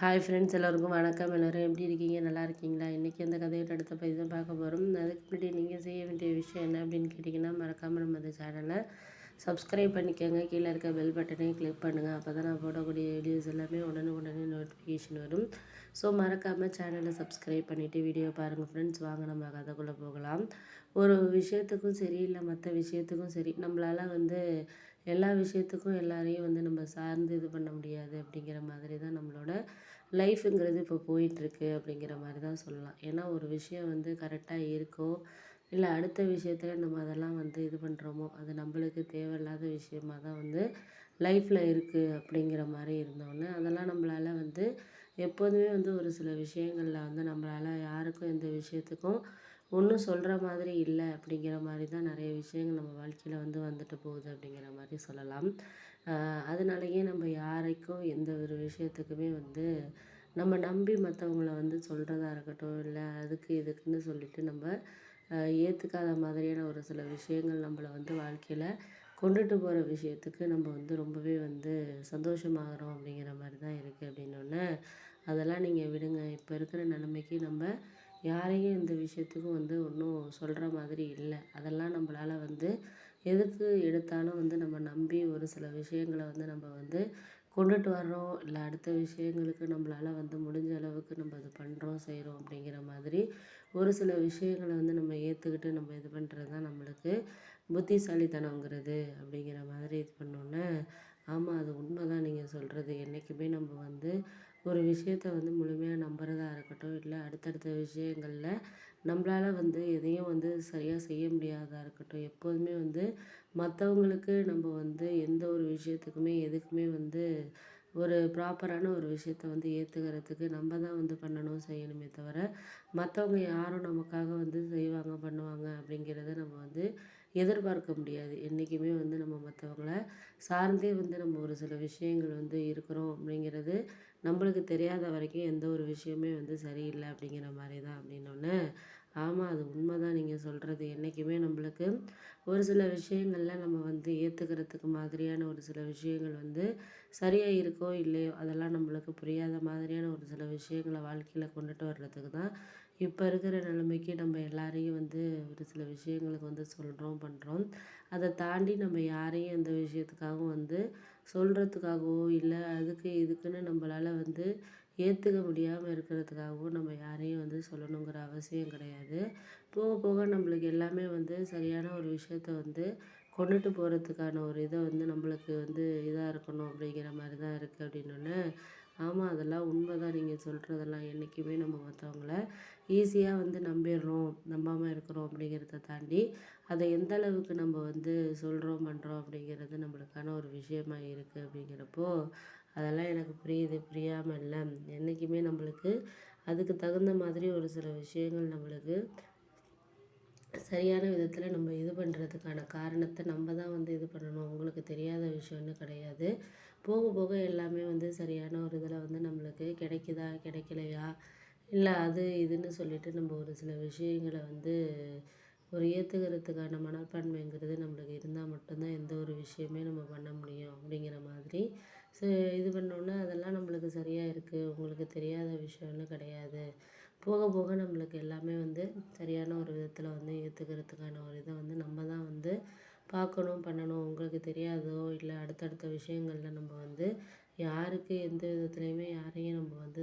Hi friends எல்லோருக்கும் வணக்கம். எல்லோரும் எப்படி இருக்கீங்க? நல்லா இருக்கீங்களா? இன்றைக்கி அந்த கதையோட அடுத்த பதிவு தான் பார்க்க போகிறோம் அதுக்கு முன்னாடி நீங்கள் செய்ய வேண்டிய விஷயம் என்ன அப்படின்னு கேட்டிங்கன்னா மறக்காமல் நம்ம அந்த சேனலை சப்ஸ்கிரைப் பண்ணிக்கோங்க. கீழே இருக்க பெல் பட்டனையும் கிளிக் பண்ணுங்கள் அப்போ தான் நான் போடக்கூடிய வீடியோஸ் எல்லாமே உடனே உடனே நோட்டிஃபிகேஷன் வரும். ஸோ மறக்காமல் சேனலை சப்ஸ்கிரைப் பண்ணிவிட்டு வீடியோ பாருங்கள் ஃப்ரெண்ட்ஸ் வாங்க நம்ம கதைக்குள்ளே போகலாம். ஒரு விஷயத்துக்கும் சரி இல்லை மற்ற விஷயத்துக்கும் சரி நம்மளால் வந்து எல்லா விஷயத்துக்கும் எல்லாரையும் வந்து நம்ம சார்ந்து இது பண்ண முடியாது அப்படிங்கிற மாதிரி தான் நம்மளோட லைஃபுங்கிறது இப்போ போயிட்டுருக்கு அப்படிங்கிற மாதிரி தான் சொல்லலாம். ஏன்னா ஒரு விஷயம் வந்து கரெக்டாக இருக்கோ இல்லை அடுத்த விஷயத்தில் நம்ம அதெல்லாம் வந்து இது பண்ணுறோமோ அது நம்மளுக்கு தேவையில்லாத விஷயமா தான் வந்து லைஃப்பில் இருக்குது அப்படிங்கிற மாதிரி இருந்தோடனே அதெல்லாம் நம்மளால் வந்து எப்போதுமே வந்து ஒரு சில விஷயங்களில் வந்து நம்மளால் யாருக்கும் எந்த விஷயத்துக்கும் ஒன்றும் சொல்கிற மாதிரி இல்லை அப்படிங்கிற மாதிரி தான் நிறைய விஷயங்கள் நம்ம வாழ்க்கையில் வந்து வந்துட்டு போகுது அப்படிங்கிற மாதிரி சொல்லலாம். அதனாலயே நம்ம யாரைக்கும் எந்த ஒரு விஷயத்துக்குமே வந்து நம்ம நம்பி மற்றவங்கள வந்து சொல்கிறதா இருக்கட்டும் இல்லை அதுக்கு இதுக்குன்னு சொல்லிட்டு நம்ம ஏற்றுக்காத மாதிரியான ஒரு சில விஷயங்கள் நம்மளை வந்து வாழ்க்கையில் கொண்டுட்டு போகிற விஷயத்துக்கு நம்ம வந்து ரொம்பவே வந்து சந்தோஷமாகறோம் அப்படிங்கிற மாதிரி தான் இருக்குது அப்படின்னோடனே அதெல்லாம் நீங்கள் விடுங்க. இப்போ இருக்கிற நிலைமைக்கு நம்ம யாரையும் இந்த விஷயத்துக்கும் வந்து ஒன்றும் சொல்கிற மாதிரி இல்லை. அதெல்லாம் நம்மளால வந்து எதுக்கு எடுத்தாலும் வந்து நம்ம நம்பி ஒரு சில விஷயங்களை வந்து நம்ம வந்து கொண்டுட்டு வர்றோம். இல்லை அடுத்த விஷயங்களுக்கு நம்மளால வந்து முடிஞ்ச அளவுக்கு நம்ம அது பண்ணுறோம் செய்கிறோம் அப்படிங்கிற மாதிரி ஒரு சில விஷயங்களை வந்து நம்ம ஏற்றுக்கிட்டு நம்ம இது பண்ணுறது தான் நம்மளுக்கு புத்திசாலித்தனங்கிறது அப்படிங்கிற மாதிரி இது பண்ணோன்னே ஆமாம் அது உண்மை தான் நீங்கள் சொல்கிறது என்றைக்குமே நம்ம வந்து ஒரு விஷயத்த வந்து முழுமையாக நம்புறதா இருக்கட்டும் இல்லை அடுத்தடுத்த விஷயங்களில் நம்மளால் வந்து எதையும் வந்து சரியாக செய்ய முடியாததாக இருக்கட்டும் எப்போதுமே வந்து மற்றவங்களுக்கு நம்ம வந்து எந்த ஒரு விஷயத்துக்குமே எதுக்குமே வந்து ஒரு ப்ராப்பரான ஒரு விஷயத்த வந்து ஏற்றுக்கிறதுக்கு நம்ம தான் வந்து பண்ணணும் செய்யணுமே தவிர மற்றவங்க யாரும் நமக்காக வந்து செய்வாங்க பண்ணுவாங்க அப்படிங்கிறத நம்ம வந்து எதிர்பார்க்க முடியாது. என்றைக்குமே வந்து நம்ம மற்றவங்கள சார்ந்தே வந்து நம்ம ஒரு சில விஷயங்கள் வந்து இருக்கிறோம் அப்படிங்கிறது நம்மளுக்கு தெரியாத வரைக்கும் எந்த ஒரு விஷயமே வந்து சரியில்லை அப்படிங்கிற மாதிரி தான் அப்படின்னோடனே ஆமாம் அது உண்மை தான் நீங்கள் சொல்கிறது என்றைக்குமே நம்மளுக்கு ஒரு சில விஷயங்களில் நம்ம வந்து ஏற்றுக்கிறதுக்கு மாதிரியான ஒரு சில விஷயங்கள் வந்து சரியாக இருக்கோ இல்லையோ அதெல்லாம் நம்மளுக்கு புரியாத மாதிரியான ஒரு சில விஷயங்களை வாழ்க்கையில் கொண்டுட்டு வர்றதுக்கு தான் இப்போ இருக்கிற நிலைமைக்கு நம்ம எல்லாரையும் வந்து ஒரு சில விஷயங்களுக்கு வந்து சொல்கிறோம் பண்ணுறோம் அதை தாண்டி நம்ம யாரையும் அந்த விஷயத்துக்காகவும் வந்து சொல்கிறதுக்காகவோ இல்லை அதுக்கு இதுக்குன்னு நம்மளால் வந்து ஏற்றுக்க முடியாமல் இருக்கிறதுக்காகவும் நம்ம யாரையும் வந்து சொல்லணுங்கிற அவசியம் கிடையாது. போக போக நம்மளுக்கு எல்லாமே வந்து சரியான ஒரு விஷயத்த வந்து கொண்டுட்டு போகிறதுக்கான ஒரு இதை வந்து நம்மளுக்கு வந்து இதாக இருக்கணும் அப்படிங்கிற மாதிரி தான் இருக்குது அப்படின்னோடனே ஆமாம் அதெல்லாம் உண்மை தான் நீங்கள் சொல்கிறதெல்லாம் என்றைக்குமே நம்ம மற்றவங்கள ஈஸியாக வந்து நம்பிடுறோம் நம்பாமல் இருக்கிறோம் அப்படிங்கிறத தாண்டி அதை எந்த அளவுக்கு நம்ம வந்து சொல்கிறோம் பண்ணுறோம் அப்படிங்கிறது நம்மளுக்கான ஒரு விஷயமா இருக்குது அப்படிங்கிறப்போ அதெல்லாம் எனக்கு புரியுது. புரியாமல் இல்லை. என்றைக்குமே நம்மளுக்கு அதுக்கு தகுந்த மாதிரி ஒரு சில விஷயங்கள் நம்மளுக்கு சரியான விதத்தில் நம்ம இது பண்ணுறதுக்கான காரணத்தை நம்ம தான் வந்து இது பண்ணணும். அவங்களுக்கு தெரியாத விஷயம்னு கிடையாது. போக போக எல்லாமே வந்து சரியான ஒரு இதில் வந்து நம்மளுக்கு கிடைக்குதா கிடைக்கலையா? இல்லை அது இதுன்னு சொல்லிட்டு நம்ம ஒரு சில விஷயங்களை வந்து ஒரு ஏற்றுக்கிறதுக்கான மனப்பான்மைங்கிறது நம்மளுக்கு இருந்தால் மட்டும்தான் எந்த ஒரு விஷயமே நம்ம பண்ண முடியும் அப்படிங்கிற மாதிரி இது பண்ணோன்னே அதெல்லாம் நம்மளுக்கு சரியாக இருக்குது உங்களுக்கு தெரியாத விஷயம்னு கிடையாது. போக போக நம்மளுக்கு எல்லாமே வந்து சரியான ஒரு விதத்தில் வந்து ஏற்றுக்கிறதுக்கான ஒரு இதை வந்து நம்ம தான் வந்து பார்க்கணும் பண்ணணும். உங்களுக்கு தெரியாதோ இல்லை அடுத்தடுத்த விஷயங்களில் நம்ம வந்து யாருக்கு எந்த விதத்துலேயுமே யாரையும் நம்ம வந்து